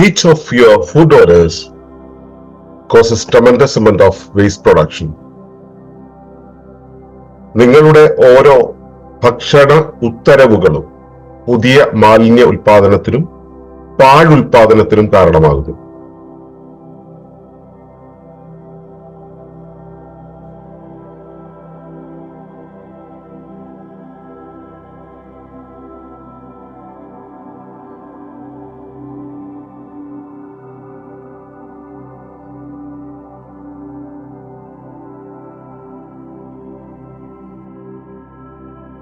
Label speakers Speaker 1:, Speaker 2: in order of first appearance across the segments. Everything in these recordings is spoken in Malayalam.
Speaker 1: Each of your food orders causes tremendous amount of waste production. നിങ്ങളുടെ ഓരോ ഭക്ഷണ ഉത്തരവുകളും പുതിയ മാലിന്യ ഉൽപാദനത്തിനും പാഴുൽപാദനത്തിനും കാരണമാകുന്നു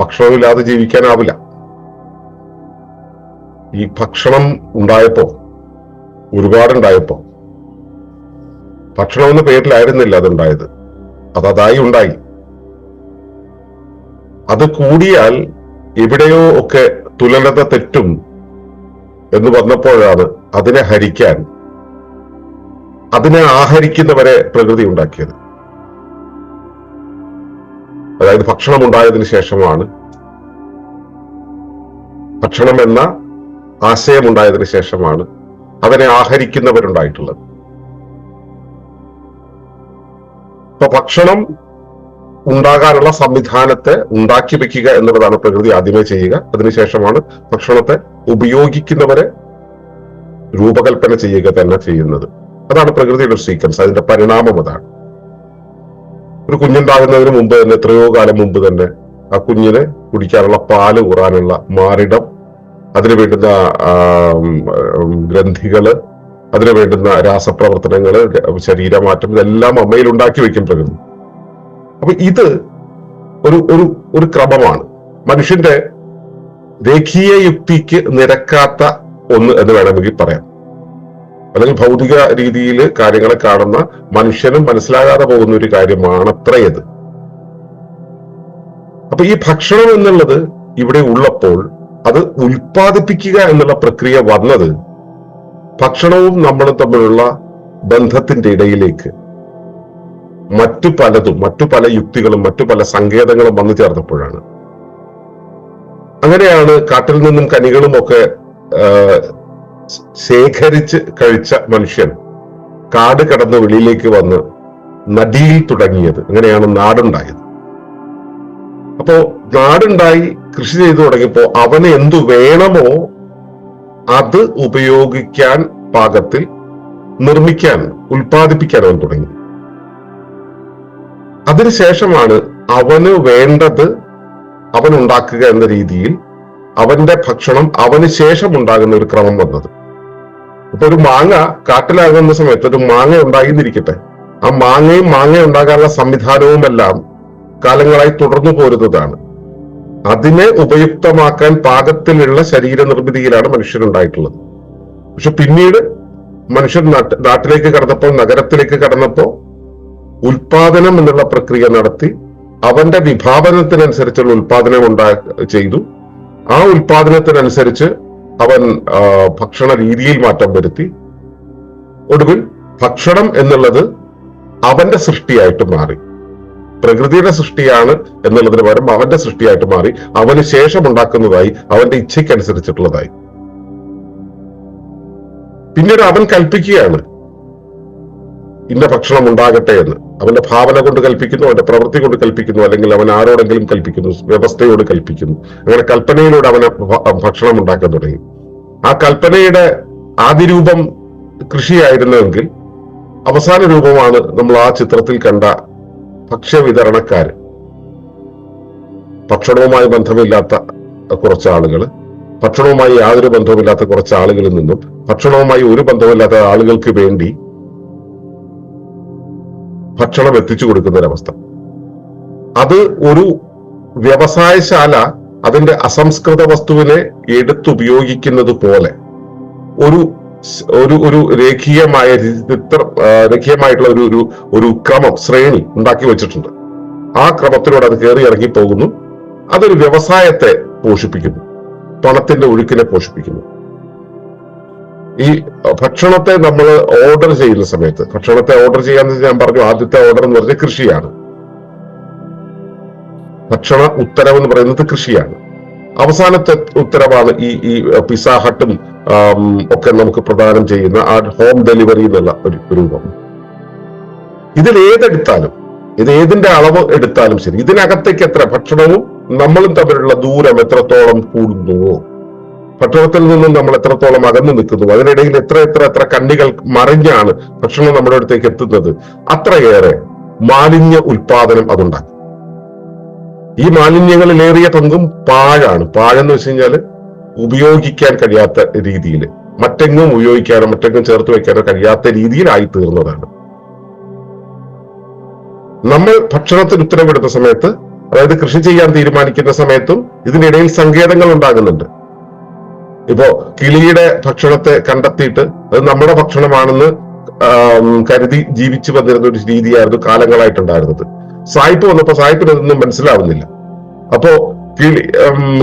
Speaker 1: ഭക്ഷണമില്ലാതെ ജീവിക്കാനാവില്ല. ഈ ഭക്ഷണം ഉണ്ടായപ്പോ ഒരുപാടുണ്ടായപ്പോ ഭക്ഷണം എന്ന പേരിലായിരുന്നില്ല അതുണ്ടായത്. അത് അതായി ഉണ്ടായി. അത് കൂടിയാൽ എവിടെയോ ഒക്കെ തുലനത തെറ്റും എന്ന് വന്നപ്പോഴാണ് അതിനെ ഹരിക്കാൻ അതിനെ ആഹരിക്കുന്നവരെ പ്രകൃതി ഉണ്ടാക്കിയത്. അതായത് ഭക്ഷണം ഉണ്ടായതിനു ശേഷമാണ് ഭക്ഷണം എന്ന ആശയം ഉണ്ടായതിനു ശേഷമാണ് അവനെ ആഹരിക്കുന്നവരുണ്ടായിട്ടുള്ളത്. ഇപ്പൊ ഭക്ഷണം ഉണ്ടാകാനുള്ള സംവിധാനത്തെ ഉണ്ടാക്കി വെക്കുക എന്നുള്ളതാണ് പ്രകൃതി ആദ്യമേ ചെയ്യുക. അതിനുശേഷമാണ് ഭക്ഷണത്തെ ഉപയോഗിക്കുന്നവരെ രൂപകൽപ്പന ചെയ്യുക തന്നെ ചെയ്യുന്നത്. അതാണ് പ്രകൃതിയുടെ സീക്വൻസ് അതിന്റെ പരിണാമം അതാണ്. ഒരു കുഞ്ഞുണ്ടാകുന്നതിന് മുമ്പ് തന്നെ എത്രയോ കാലം മുമ്പ് തന്നെ ആ കുഞ്ഞിനെ കുടിക്കാനുള്ള പാൽ കുറാനുള്ള മാറിടം അതിന് വേണ്ടുന്ന ഗ്രന്ഥികൾ അതിന് വേണ്ടുന്ന രാസപ്രവർത്തനങ്ങൾ ശരീരമാറ്റം ഇതെല്ലാം അമ്മയിൽ ഉണ്ടാക്കി വെക്കും പ്രകൃതി അപ്പൊ ഇത് ഒരു ഒരു ഒരു ക്രമമാണ്. മനുഷ്യന്റെ രേഖീയ യുക്തിക്ക് നിരക്കാത്ത ഒന്ന് എന്ന് വേണമെങ്കിൽ പറയാം. അല്ലെങ്കിൽ ഭൗതിക രീതിയിൽ കാര്യങ്ങളെ കാണുന്ന മനുഷ്യനും മനസ്സിലാകാതെ പോകുന്ന ഒരു കാര്യമാണ് അത്രയത്. അപ്പൊ ഈ ഭക്ഷണം എന്നുള്ളത് ഇവിടെ ഉള്ളപ്പോൾ അത് ഉൽപ്പാദിപ്പിക്കുക എന്നുള്ള പ്രക്രിയ വന്നത് ഭക്ഷണവും നമ്മളും തമ്മിലുള്ള ബന്ധത്തിന്റെ ഇടയിലേക്ക്. മറ്റു പലതും മറ്റു പല യുക്തികളും മറ്റു പല സങ്കേതങ്ങളും വന്നു ചേർന്നപ്പോഴാണ്. അങ്ങനെയാണ് കാട്ടിൽ നിന്നും കനികളും ഒക്കെ ശേഖരിച്ച് കഴിച്ച മനുഷ്യൻ കാട് കടന്ന് വെളിയിലേക്ക് വന്ന് നദിയിൽ തുടങ്ങിയത്. അങ്ങനെയാണ് നാടുണ്ടായത്? അപ്പോ നാടുണ്ടായി കൃഷി ചെയ്തു തുടങ്ങിയപ്പോ അവന് എന്തു വേണമോ അത് ഉപയോഗിക്കാൻ പാകത്തിൽ നിർമ്മിക്കാൻ ഉൽപ്പാദിപ്പിക്കാൻ അവൻ തുടങ്ങി. അതിനുശേഷമാണ് അവന് വേണ്ടത് അവൻ ഉണ്ടാക്കുക എന്ന രീതിയിൽ അവന്റെ ഭക്ഷണം അവന് ശേഷം ഉണ്ടാകുന്ന ഒരു ക്രമം വന്നത്. ഇപ്പൊ ഒരു മാങ്ങ കാട്ടിലാകുന്ന സമയത്ത് ഒരു മാങ്ങ ഉണ്ടായിരുന്നിരിക്കട്ടെ ആ മാങ്ങയും മാങ്ങ ഉണ്ടാകാനുള്ള സംവിധാനവും എല്ലാം കാലങ്ങളായി തുടർന്നു പോരുന്നതാണ്. അതിനെ ഉപയുക്തമാക്കാൻ പാകത്തിലുള്ള ശരീര നിർമ്മിതിയിലാണ് മനുഷ്യരുണ്ടായിട്ടുള്ളത്. പക്ഷെ പിന്നീട് മനുഷ്യൻ നാട്ട് നാട്ടിലേക്ക് കടന്നപ്പോൾ നഗരത്തിലേക്ക് കടന്നപ്പോൾ ഉൽപാദനം എന്നുള്ള പ്രക്രിയ നടത്തി അവന്റെ വിഭാവനത്തിനനുസരിച്ചുള്ള ഉൽപാദനം ഉണ്ടാ ചെയ്തു. ആ ഉൽപാദനത്തിനനുസരിച്ച് അവൻ ഭക്ഷണ രീതിയിൽ മാറ്റം വരുത്തി. ഒടുവിൽ ഭക്ഷണം എന്നുള്ളത് അവന്റെ സൃഷ്ടിയായിട്ട് മാറി. പ്രകൃതിയുടെ സൃഷ്ടിയാണ് എന്നുള്ളതിന് പകരം അവന്റെ സൃഷ്ടിയായിട്ട് മാറി. അവന് ശേഷം ഉണ്ടാക്കുന്നതായി അവന്റെ ഇച്ഛയ്ക്കനുസരിച്ചിട്ടുള്ളതായി. പിന്നീട് അവൻ കൽപ്പിക്കുകയാണ്. ഇന്ന ഭക്ഷണം ഉണ്ടാകട്ടെ എന്ന്. അവന്റെ ഭാവന കൊണ്ട് കൽപ്പിക്കുന്നു അവന്റെ പ്രവൃത്തി കൊണ്ട് കൽപ്പിക്കുന്നു അല്ലെങ്കിൽ അവൻ ആരോടെങ്കിലും കൽപ്പിക്കുന്നു വ്യവസ്ഥയോട് കൽപ്പിക്കുന്നു. അങ്ങനെ കൽപ്പനയിലൂടെ അവന് ഭക്ഷണം ഉണ്ടാക്കാൻ തുടങ്ങി. ആ കൽപ്പനയുടെ ആദിരൂപം രൂപം കൃഷിയായിരുന്നുവെങ്കിൽ അവസാന രൂപമാണ് നമ്മൾ ആ ചിത്രത്തിൽ കണ്ട ഭക്ഷ്യവിതരണക്കാർ ഭക്ഷണവുമായി ബന്ധമില്ലാത്ത കുറച്ച് ആളുകൾ ഭക്ഷണവുമായി യാതൊരു ബന്ധവുമില്ലാത്ത കുറച്ച് ആളുകളിൽ നിന്നും ഭക്ഷണവുമായി ഒരു ബന്ധവുമില്ലാത്ത ആളുകൾക്ക് വേണ്ടി ഭക്ഷണം എത്തിച്ചു കൊടുക്കുന്ന ഒരവസ്ഥ അത് ഒരു വ്യവസായശാല അതിന്റെ അസംസ്കൃത വസ്തുവിനെ എടുത്തുപയോഗിക്കുന്നത് പോലെ ഒരു ഒരു ഒരു രേഖീയമായ ചിത്ര രേഖീയമായിട്ടുള്ള ഒരു ഒരു ഒരു ക്രമം ശ്രേണി ഉണ്ടാക്കി വെച്ചിട്ടുണ്ട്. ആ ക്രമത്തിലൂടെ അത് കയറി ഇറങ്ങി പോകുന്നു അതൊരു വ്യവസായത്തെ പോഷിപ്പിക്കുന്നു. പണത്തിന്റെ ഒഴുക്കിനെ പോഷിപ്പിക്കുന്നു. ഈ ഭക്ഷണത്തെ നമ്മൾ ഓർഡർ ചെയ്യുന്ന സമയത്ത് ഭക്ഷണത്തെ ഓർഡർ ചെയ്യാന്ന് ഞാൻ പറഞ്ഞു ആദ്യത്തെ ഓർഡർ എന്ന് പറഞ്ഞാൽ കൃഷിയാണ്. ഭക്ഷണ ഉത്തരവ് എന്ന് പറയുന്നത് കൃഷിയാണ്. അവസാനത്തെ ഉത്തരവാണ് ഈ ഈ പിസ ഹട്ടും ഒക്കെ നമുക്ക് പ്രദാനം ചെയ്യുന്ന ആ ഹോം ഡെലിവറി എന്നുള്ള ഒരു രൂപം. ഇതിൽ ഏതെടുത്താലും ഇത് ഏതിന്റെ അളവ് എടുത്താലും ശരി ഇതിനകത്തേക്ക് എത്ര ഭക്ഷണവും നമ്മളും തമ്മിലുള്ള ദൂരം എത്രത്തോളം കൂടുന്നുവോ ഭക്ഷണത്തിൽ നിന്നും നമ്മൾ എത്രത്തോളം അകന്നു നിൽക്കുന്നു അതിനിടയിൽ എത്ര എത്ര എത്ര കണ്ണികൾ മറിഞ്ഞാണ് ഭക്ഷണം നമ്മുടെ അടുത്തേക്ക് എത്തുന്നത് അത്രയേറെ മാലിന്യ ഉൽപാദനം അതുണ്ടാക്കും. ഈ മാലിന്യങ്ങളിലേറിയ പങ്കും പാഴാണ്. പാഴെന്ന് വെച്ച് കഴിഞ്ഞാൽ ഉപയോഗിക്കാൻ കഴിയാത്ത രീതിയിൽ മറ്റെങ്ങും ഉപയോഗിക്കാനോ മറ്റെങ്ങും ചേർത്ത് വെക്കാനോ കഴിയാത്ത രീതിയിലായി തീർന്നതാണ്. നമ്മൾ ഭക്ഷണത്തിന് ഉത്തരവെടുത്ത സമയത്ത് അതായത് കൃഷി ചെയ്യാൻ തീരുമാനിക്കുന്ന സമയത്തും ഇതിനിടയിൽ സങ്കേതങ്ങൾ ഉണ്ടാകുന്നുണ്ട്. ഇപ്പോ കിളിയുടെ ഭക്ഷണത്തെ കണ്ടെത്തിയിട്ട് അത് നമ്മുടെ ഭക്ഷണമാണെന്ന് കരുതി ജീവിച്ചു വന്നിരുന്ന ഒരു രീതിയായിരുന്നു കാലങ്ങളായിട്ടുണ്ടായിരുന്നത്. സായിപ്പ് വന്നപ്പോ സായിപ്പിന് അതൊന്നും മനസ്സിലാവുന്നില്ല. അപ്പോ കിളി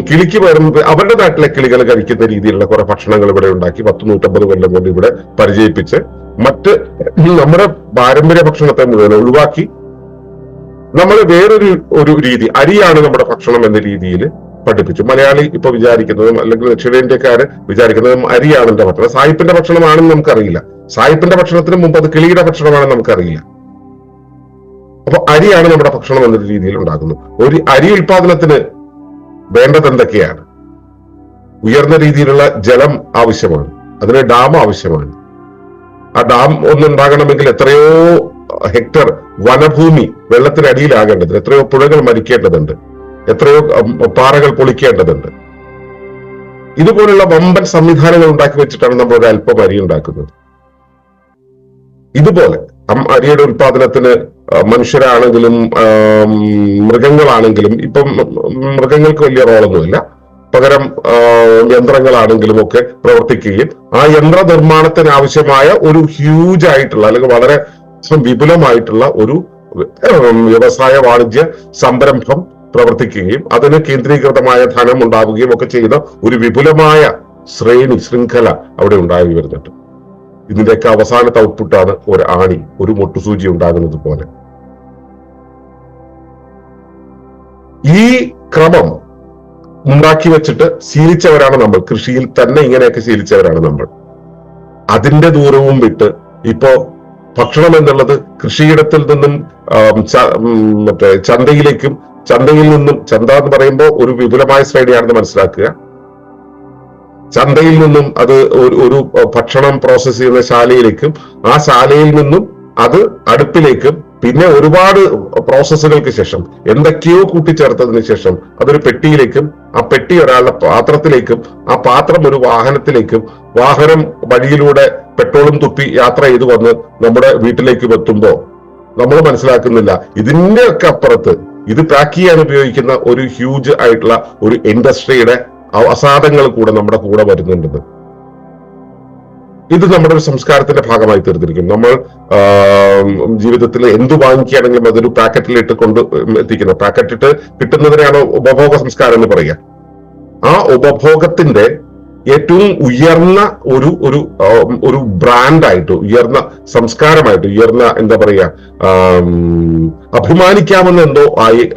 Speaker 1: കിളിക്ക് വരും അവരുടെ നാട്ടിലെ കിളികൾ കഴിക്കുന്ന രീതിയിലുള്ള കുറെ ഭക്ഷണങ്ങൾ ഇവിടെ ഉണ്ടാക്കി പത്ത് നൂറ്റമ്പത് കൊല്ലം കൊണ്ട് ഇവിടെ പരിചയിപ്പിച്ച് മറ്റ് നമ്മുടെ പാരമ്പര്യ ഭക്ഷണത്തെ മുഴുവൻ ഒഴിവാക്കി. നമ്മൾ വേറൊരു ഒരു രീതി അരിയാണ് നമ്മുടെ ഭക്ഷണം എന്ന രീതിയിൽ പഠിപ്പിച്ചു. മലയാളി ഇപ്പൊ വിചാരിക്കുന്നതും അല്ലെങ്കിൽ ദക്ഷിണേന്ത്യക്കാര് വിചാരിക്കുന്നതും അരിയാണ് എന്റെ ഭക്ഷണം. സായിപ്പിന്റെ ഭക്ഷണമാണെന്ന് നമുക്കറിയില്ല. സായിപ്പിന്റെ ഭക്ഷണത്തിന് മുമ്പ് അത് കിളിയുടെ ഭക്ഷണമാണെന്ന് നമുക്കറിയില്ല. അപ്പൊ അരിയാണ് നമ്മുടെ ഭക്ഷണം എന്നൊരു രീതിയിൽ ഉണ്ടാക്കുന്നു ഒരു അരി ഉൽപാദനത്തിന് വേണ്ടത് എന്തൊക്കെയാണ്? ഉയർന്ന രീതിയിലുള്ള ജലം ആവശ്യമാണ്. അതിന് ഡാം ആവശ്യമാണ്. ആ ഡാം ഒന്നുണ്ടാകണമെങ്കിൽ എത്രയോ ഹെക്ടർ വനഭൂമി വെള്ളത്തിനടിയിലാകേണ്ടത് എത്രയോ പുഴകൾ മരിക്കേണ്ടതുണ്ട്. എത്രയോ പാറകൾ പൊളിക്കേണ്ടതുണ്ട്. ഇതുപോലുള്ള വമ്പൻ സംവിധാനങ്ങൾ ഉണ്ടാക്കി വെച്ചിട്ടാണ് നമ്മൾ ഒരു അല്പം അരി ഉണ്ടാക്കുന്നത്. ഇതുപോലെ അരിയുടെ ഉൽപാദനത്തിന് മനുഷ്യരാണെങ്കിലും മൃഗങ്ങളാണെങ്കിലും ഇപ്പം മൃഗങ്ങൾക്ക് വലിയ റോളൊന്നുമില്ല. പകരം യന്ത്രങ്ങളാണെങ്കിലും ഒക്കെ പ്രവർത്തിക്കുകയും ആ യന്ത്ര നിർമ്മാണത്തിന് ആവശ്യമായ ഒരു ഹ്യൂജ് ആയിട്ടുള്ള അല്ലെങ്കിൽ വളരെ വിപുലമായിട്ടുള്ള ഒരു വ്യവസായ വാണിജ്യ സംരംഭം പ്രവർത്തിക്കുകയും അതിന് കേന്ദ്രീകൃതമായ ധനം ഉണ്ടാവുകയും ഒക്കെ ചെയ്ത ഒരു വിപുലമായ ശ്രേണി ശൃംഖല അവിടെ ഉണ്ടായി വരുന്നുണ്ട്. ഇതിന്റെയൊക്കെ അവസാനത്തെ ഔട്ട്പുട്ടാണ് ഒരു ആണി ഒരു മൊട്ടുസൂചി ഉണ്ടാകുന്നത് പോലെ. ഈ ക്രമം ഉണ്ടാക്കി വെച്ചിട്ട് ശീലിച്ചവരാണ് നമ്മൾ. കൃഷിയിൽ തന്നെ ഇങ്ങനെയൊക്കെ ശീലിച്ചവരാണ് നമ്മൾ. അതിന്റെ ദൂരവും വിട്ട് ഇപ്പോ ഭക്ഷണം എന്നുള്ളത് കൃഷിയിടത്തിൽ നിന്നും മറ്റേ ചന്തയിലേക്കും ചന്തയിൽ നിന്നും ചന്ത എന്ന് പറയുമ്പോൾ ഒരു വിപുലമായ ശ്രേണിയാണെന്ന് മനസ്സിലാക്കുക. ചന്തയിൽ നിന്നും അത് ഒരു ഭക്ഷണം പ്രോസസ് ചെയ്യുന്ന ശാലയിലേക്കും ആ ശാലയിൽ നിന്നും അത് അടുപ്പിലേക്കും പിന്നെ ഒരുപാട് പ്രോസസ്സുകൾക്ക് ശേഷം എന്തൊക്കെയോ കൂട്ടിച്ചേർത്തതിന് ശേഷം അതൊരു പെട്ടിയിലേക്കും ആ പെട്ടി ഒരാളുടെ പാത്രത്തിലേക്കും ആ പാത്രം ഒരു വാഹനത്തിലേക്കും വാഹനം വഴിയിലൂടെ പെട്രോളും തുപ്പി യാത്ര ചെയ്തു വന്ന് നമ്മുടെ വീട്ടിലേക്ക് വെത്തുമ്പോ നമ്മൾ മനസ്സിലാക്കുന്നില്ല. ഇതിന്റെ ഒക്കെ അപ്പുറത്ത് ഇത് പാക്ക് ചെയ്യാൻ ഉപയോഗിക്കുന്ന ഒരു ഹ്യൂജ് ആയിട്ടുള്ള ഒരു ഇൻഡസ്ട്രിയുടെ അവസാദങ്ങൾ കൂടെ നമ്മുടെ കൂടെ വരുന്നുണ്ട് ഇത് നമ്മുടെ ഒരു സംസ്കാരത്തിന്റെ ഭാഗമായി തീർന്നിരിക്കും നമ്മൾ ജീവിതത്തിൽ എന്ത് വാങ്ങിക്കുകയാണെങ്കിലും അതൊരു പാക്കറ്റിലിട്ട് കൊണ്ട് എത്തിക്കുന്നത് പാക്കറ്റിട്ട് കിട്ടുന്നതിനാണ് ഉപഭോഗ സംസ്കാരം എന്ന് പറയുക. ആ ഉപഭോഗത്തിന്റെ ഏറ്റവും ഉയർന്ന ഒരു ഒരു ഒരു ബ്രാൻഡായിട്ട് ഉയർന്ന സംസ്കാരമായിട്ട് ഉയർന്ന എന്താ പറയാ ആം, അഭിമാനിക്കാമെന്ന് എന്തോ ആയി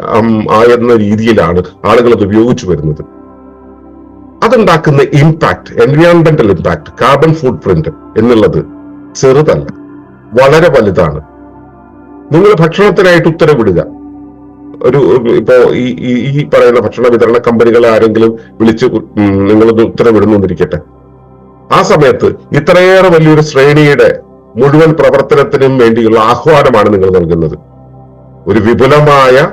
Speaker 1: ആയെന്ന രീതിയിലാണ് ആളുകൾ അത് ഉപയോഗിച്ചു വരുന്നത്. അതുണ്ടാക്കുന്ന ഇമ്പാക്ട് എൻവയോൺമെന്റൽ ഇമ്പാക്ട് കാർബൺ ഫുട് പ്രിന്റ് എന്നുള്ളത് ചെറുതല്ല വളരെ വലുതാണ്. നിങ്ങൾ ഭക്ഷണത്തിനായിട്ട് ഉത്തരവിടുക. ഒരു ഇപ്പോ ഈ ഈ- പറയുന്ന ഭക്ഷണ വിതരണ കമ്പനികളെ ആരെങ്കിലും വിളിച്ച് നിങ്ങളൊന്ന് ഉത്തരവിടുന്നിരിക്കട്ടെ ആ സമയത്ത് ഇത്രയേറെ വലിയൊരു ശ്രേണിയുടെ മുഴുവൻ പ്രവർത്തനത്തിനും വേണ്ടിയുള്ള ആഹ്വാനമാണ് നിങ്ങൾ നൽകുന്നത്. ഒരു വിപുലമായ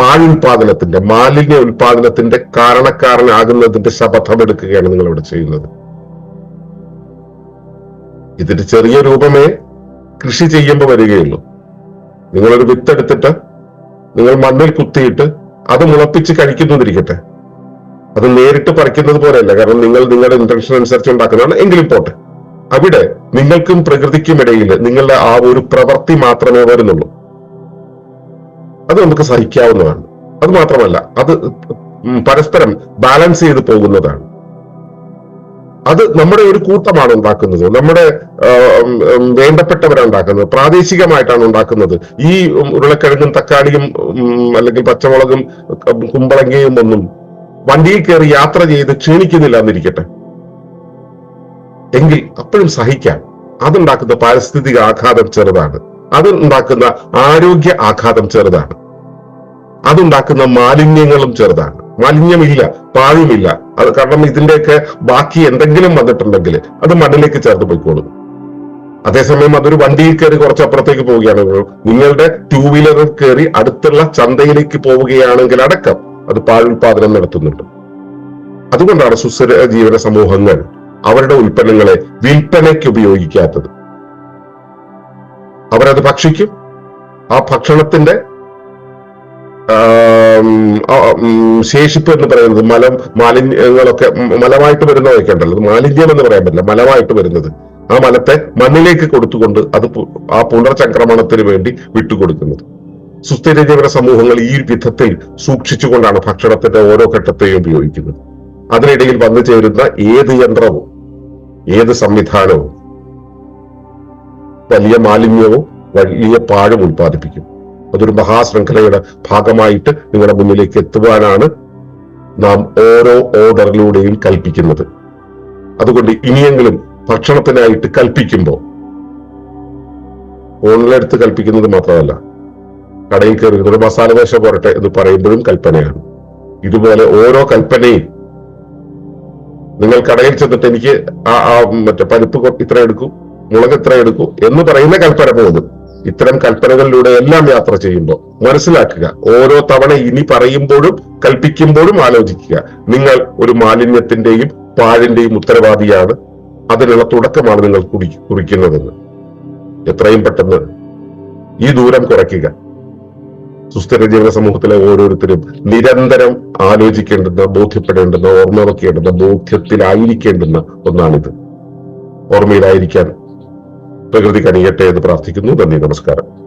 Speaker 1: പാഴുൽപാദനത്തിന്റെ മാലിന്യ ഉൽപാദനത്തിന്റെ കാരണക്കാരനാകുന്നതിന്റെ ശപഥമെടുക്കുകയാണ് നിങ്ങൾ ഇവിടെ ചെയ്യുന്നത്. ഇതിന്റെ ചെറിയ രൂപമേ കൃഷി ചെയ്യുമ്പോൾ വരികയുള്ളൂ. നിങ്ങളൊരു വിത്തെടുത്തിട്ട് നിങ്ങൾ മണ്ണിൽ കുത്തിയിട്ട് അത് മുളപ്പിച്ച് കഴിക്കുന്നിരിക്കട്ടെ അത് നേരിട്ട് പറിക്കുന്നത് പോലെയല്ല. കാരണം നിങ്ങൾ നിങ്ങളുടെ ഇന്റൻഷൻ അനുസരിച്ച് ഉണ്ടാക്കുന്നതാണ്. എങ്കിലും പോട്ടെ. അവിടെ നിങ്ങൾക്കും പ്രകൃതിക്കും ഇടയിൽ നിങ്ങളുടെ ആ ഒരു പ്രവൃത്തി മാത്രമേ വരുന്നുള്ളൂ. അത് നമുക്ക് സഹിക്കാവുന്നതാണ്. അത് മാത്രമല്ല അത് പരസ്പരം ബാലൻസ് ചെയ്ത് പോകുന്നതാണ്. അത് നമ്മുടെ ഒരു കൂട്ടമാണ് ഉണ്ടാക്കുന്നത്. നമ്മുടെ വേണ്ടപ്പെട്ടവരാണ് ഉണ്ടാക്കുന്നത്. പ്രാദേശികമായിട്ടാണ് ഉണ്ടാക്കുന്നത്. ഈ ഉരുളക്കിഴങ്ങും തക്കാളിയും അല്ലെങ്കിൽ പച്ചമുളകും കുമ്പളങ്ങയും ഒന്നും വണ്ടിയിൽ കയറി യാത്ര ചെയ്ത് ക്ഷീണിക്കുന്നില്ല എന്നിരിക്കട്ടെ. എങ്കിൽ അപ്പോഴും സഹിക്കാം. അതുണ്ടാക്കുന്ന പാരിസ്ഥിതിക ആഘാതം ചെറുതാണ്. അത് ഉണ്ടാക്കുന്ന ആരോഗ്യ ആഘാതം ചെറുതാണ്. അതുണ്ടാക്കുന്ന മാലിന്യങ്ങളും ചെറുതാണ്. മാലിന്യമില്ല പാഴുമില്ല അത് കാരണം ഇതിന്റെയൊക്കെ ബാക്കി എന്തെങ്കിലും വന്നിട്ടുണ്ടെങ്കിൽ അത് മണ്ണിലേക്ക് ചേർത്ത് പോയിക്കോളും. അതേസമയം അതൊരു വണ്ടിയിൽ കയറി കുറച്ച് അപ്പുറത്തേക്ക് പോവുകയാണ്. നിങ്ങളുടെ ടൂ വീലറിൽ കയറി അടുത്തുള്ള ചന്തയിലേക്ക് പോവുകയാണെങ്കിൽ അടക്കം അത് പാഴുൽപാദനം നടത്തുന്നുണ്ട്. അതുകൊണ്ടാണ് സുസ്ഥിര ജീവന സമൂഹങ്ങൾ അവരുടെ ഉൽപ്പന്നങ്ങളെ വിൽപ്പനയ്ക്ക് ഉപയോഗിക്കാത്തത്. അവരത് ഭക്ഷിക്കും. ആ ഭക്ഷണത്തിന്റെ ശേഷിപ്പ് എന്ന് പറയുന്നത് മലം മാലിന്യങ്ങളൊക്കെ മലമായിട്ട് വരുന്നതൊക്കെ ഉണ്ടല്ലോ മാലിന്യം എന്ന് പറയാൻ പറ്റില്ല. മലമായിട്ട് വരുന്നത്. ആ മലത്തെ മണ്ണിലേക്ക് കൊടുത്തുകൊണ്ട് അത് ആ പുനർചംക്രമണത്തിന് വേണ്ടി വിട്ടുകൊടുക്കുന്നത്. സുസ്ഥിര ജീവിത സമൂഹങ്ങൾ ഈ വിധത്തിൽ സൂക്ഷിച്ചുകൊണ്ടാണ് ഭക്ഷണത്തിന്റെ ഓരോ ഘട്ടത്തെയും ഉപയോഗിക്കുന്നത്. അതിനിടയിൽ വന്നു ചേരുന്ന ഏത് യന്ത്രവും ഏത് സംവിധാനവും വലിയ മാലിന്യവും വലിയ പാഴും ഉൽപ്പാദിപ്പിക്കും. അതൊരു മഹാശൃംഖലയുടെ ഭാഗമായിട്ട് നിങ്ങളുടെ മുന്നിലേക്ക് എത്തുവാനാണ് നാം ഓരോ ഓർഡറിലൂടെയും കൽപ്പിക്കുന്നത്. അതുകൊണ്ട് ഇനിയെങ്കിലും ഭക്ഷണത്തിനായിട്ട് കൽപ്പിക്കുമ്പോൾ ഫോണിലെടുത്ത് കൽപ്പിക്കുന്നത് മാത്രമല്ല കടയിൽ കയറി ഒരു മസാല ദോശ പോരട്ടെ എന്ന് പറയുമ്പോഴും കൽപ്പനയാണ്. ഇതുപോലെ ഓരോ കൽപ്പനയും നിങ്ങൾ കടയിൽ ചെന്നിട്ട് എനിക്ക് ആ മറ്റേ പരിപ്പ് ഇത്ര എടുക്കൂ മുളക് ഇത്ര എടുക്കൂ എന്ന് പറയുന്ന കൽപ്പന പോലും ഇത്തരം കൽപ്പനകളിലൂടെ എല്ലാം യാത്ര ചെയ്യുമ്പോൾ മനസ്സിലാക്കുക. ഓരോ തവണ ഇനി പറയുമ്പോഴും കൽപ്പിക്കുമ്പോഴും ആലോചിക്കുക. നിങ്ങൾ ഒരു മാലിന്യത്തിന്റെയും പാഴിന്റെയും ഉത്തരവാദിയാണ്. അതിനുള്ള തുടക്കമാണ് നിങ്ങൾ കുടി കുറിക്കുന്നതെന്ന്. എത്രയും പെട്ടെന്ന് ഈ ദൂരം കുറയ്ക്കുക. സുസ്ഥിര ജീവിത സമൂഹത്തിലെ ഓരോരുത്തരും നിരന്തരം ആലോചിക്കേണ്ടുന്ന ബോധ്യപ്പെടേണ്ടുന്ന ഓർമ്മ വെക്കേണ്ടുന്ന ബോധ്യത്തിലായിരിക്കേണ്ടുന്ന ഒന്നാണിത്. ഓർമ്മയിലായിരിക്കാൻ പ്രകൃതി കണിയട്ടെ എന്ന് പ്രാർത്ഥിക്കുന്നു. നന്ദി നമസ്കാരം.